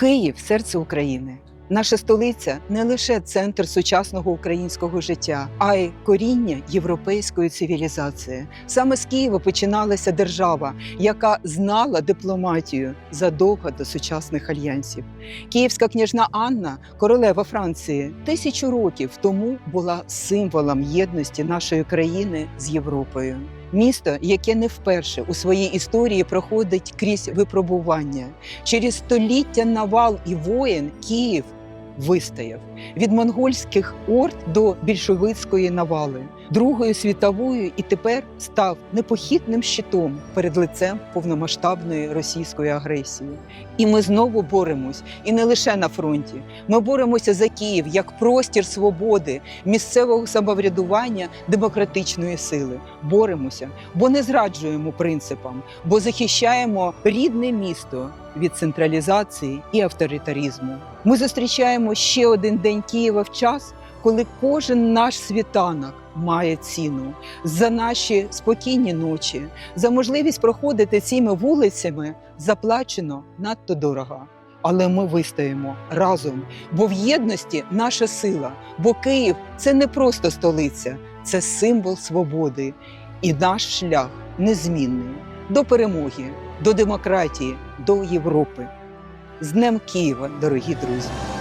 Київ серце України. Наша столиця не лише центр сучасного українського життя, а й коріння європейської цивілізації. Саме з Києва починалася держава, яка знала дипломатію задовго до сучасних альянсів. Київська княжна Анна, королева Франції, тисячу років тому була символом єдності нашої країни з Європою. Місто, яке не вперше у своїй історії проходить крізь випробування. Через століття навал і воєн Київ вистояв від монгольських орд до більшовицької навали, Другою світовою і тепер став непохитним щитом перед лицем повномасштабної російської агресії. І ми знову боремось, і не лише на фронті. Ми боремося за Київ як простір свободи, місцевого самоврядування, демократичної сили. Боремося, бо не зраджуємо принципам, бо захищаємо рідне місто від централізації і авторитарізму. Ми зустрічаємо ще один день Києва в час, коли кожен наш світанок має ціну за наші спокійні ночі, за можливість проходити цими вулицями заплачено надто дорого. Але ми вистоїмо разом, бо в єдності наша сила. Бо Київ це не просто столиця, це символ свободи. І наш шлях незмінний до перемоги, до демократії, до Європи. З Днем Києва, дорогі друзі!